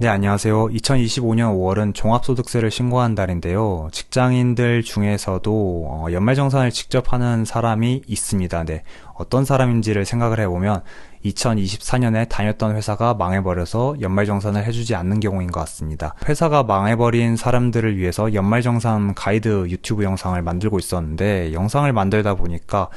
네, 안녕하세요. 2025년 5월은 종합소득세를 신고한 달인데요. 직장인들 중에서도 어, 연말정산을 직접 하는 사람이 있습니다. 네. 어떤 사람인지를 생각을 해보면 2024년에 다녔던 회사가 망해버려서 연말정산을 해주지 않는 경우인 것 같습니다. 회사가 망해버린 사람들을 위해서 연말정산 가이드 유튜브 영상을 만들고 있었는데 영상을 만들다 보니까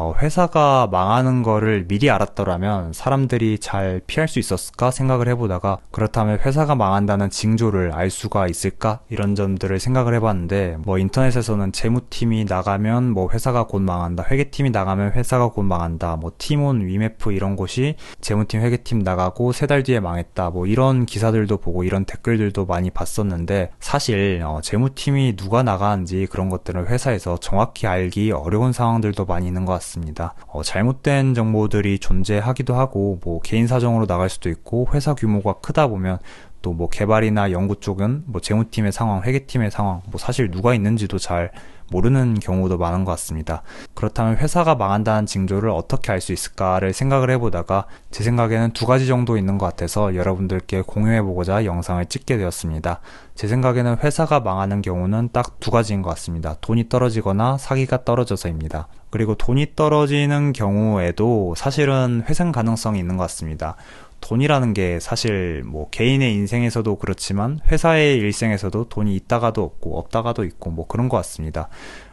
어, 회사가 망하는 거를 미리 알았더라면 사람들이 잘 피할 수 있었을까 생각을 해보다가 그렇다면 회사가 망한다는 징조를 알 수가 있을까 이런 점들을 생각을 해봤는데 뭐 인터넷에서는 재무팀이 나가면 뭐 회사가 곧 망한다 회계팀이 나가면 회사가 곧 망한다 뭐 팀온 위메프 이런 곳이 재무팀 회계팀 나가고 세 달 뒤에 망했다 뭐 이런 기사들도 보고 이런 댓글들도 많이 봤었는데 사실 어, 재무팀이 누가 나가는지 그런 것들은 회사에서 정확히 알기 어려운 상황들도 많이 있는 것 같습니다. 같습니다. 어, 잘못된 정보들이 존재하기도 하고 뭐 개인 사정으로 나갈 수도 있고 회사 규모가 크다 보면 또 뭐 개발이나 연구 쪽은 뭐 재무팀의 상황, 회계팀의 상황, 뭐 사실 누가 있는지도 잘 모르는 경우도 많은 것 같습니다. 그렇다면 회사가 망한다는 징조를 어떻게 알 수 있을까를 생각을 해보다가 제 생각에는 두 가지 정도 있는 것 같아서 여러분들께 공유해보고자 영상을 찍게 되었습니다. 제 생각에는 회사가 망하는 경우는 딱 두 가지인 것 같습니다. 돈이 떨어지거나 사기가 떨어져서입니다. 그리고 돈이 떨어지는 경우에도 사실은 회생 가능성이 있는 것 같습니다. 돈이라는 게 사실 뭐 개인의 인생에서도 그렇지만 회사의 일생에서도 돈이 있다가도 없고 없다가도 있고 뭐 그런 것 같습니다.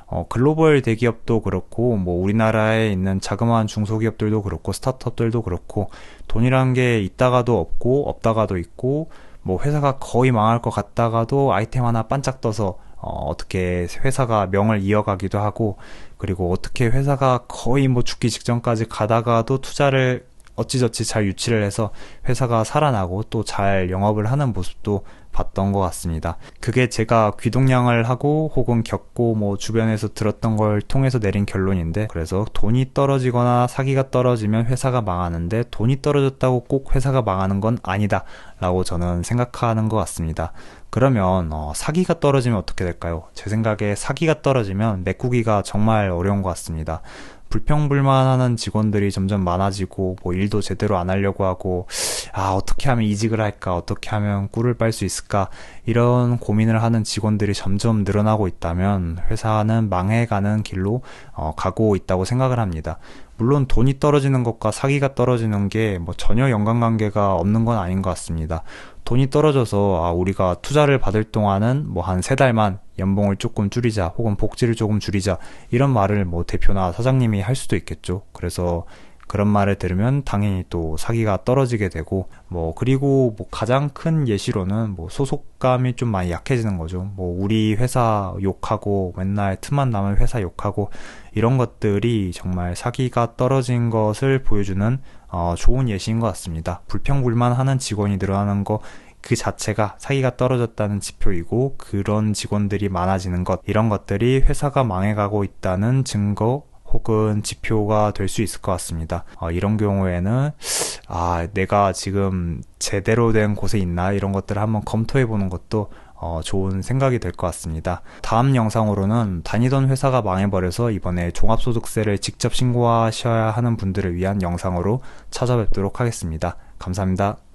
어, 글로벌 대기업도 그렇고, 뭐, 우리나라에 있는 자그마한 중소기업들도 그렇고, 스타트업들도 그렇고, 돈이라는 게 있다가도 없고, 없다가도 있고, 뭐, 회사가 거의 망할 것 같다가도 아이템 하나 반짝 떠서, 어, 어떻게 회사가 명을 이어가기도 하고, 그리고 어떻게 회사가 거의 뭐 죽기 직전까지 가다가도 투자를 어찌저찌 잘 유치를 해서 회사가 살아나고 또 잘 영업을 하는 모습도 봤던 것 같습니다. 그게 제가 귀동량을 하고 혹은 겪고 뭐 주변에서 들었던 걸 통해서 내린 결론인데 그래서 돈이 떨어지거나 사기가 떨어지면 회사가 망하는데 돈이 떨어졌다고 꼭 회사가 망하는 건 아니다 라고 저는 생각하는 것 같습니다. 그러면 어, 사기가 떨어지면 어떻게 될까요? 제 생각에 사기가 떨어지면 메꾸기가 정말 어려운 것 같습니다. 불평불만하는 직원들이 점점 많아지고 뭐 일도 제대로 안 하려고 하고 아 어떻게 하면 이직을 할까 어떻게 하면 꿀을 빨 수 있을까 이런 고민을 하는 직원들이 점점 늘어나고 있다면 회사는 망해가는 길로 어, 가고 있다고 생각을 합니다. 물론 돈이 떨어지는 것과 사기가 떨어지는 게 뭐 전혀 연관관계가 없는 건 아닌 것 같습니다. 돈이 떨어져서 아 우리가 투자를 받을 동안은 뭐 한 세 달만 연봉을 조금 줄이자 혹은 복지를 조금 줄이자 이런 말을 뭐 대표나 사장님이 할 수도 있겠죠. 그래서 그런 말을 들으면 당연히 또 사기가 떨어지게 되고 뭐 그리고 뭐 가장 큰 예시로는 뭐 소속감이 좀 많이 약해지는 거죠. 뭐 우리 회사 욕하고 맨날 틈만 나면 회사 욕하고 이런 것들이 정말 사기가 떨어진 것을 보여주는 어, 좋은 예시인 것 같습니다. 불평불만하는 직원이 늘어나는 거 그 자체가 사기가 떨어졌다는 지표이고 그런 직원들이 많아지는 것 이런 것들이 회사가 망해가고 있다는 증거 혹은 지표가 될 수 있을 것 같습니다. 어, 이런 경우에는 아 내가 지금 제대로 된 곳에 있나 이런 것들을 한번 검토해 보는 것도 어, 좋은 생각이 될 것 같습니다. 다음 영상으로는 다니던 회사가 망해버려서 이번에 종합소득세를 직접 신고하셔야 하는 분들을 위한 영상으로 찾아뵙도록 하겠습니다. 감사합니다.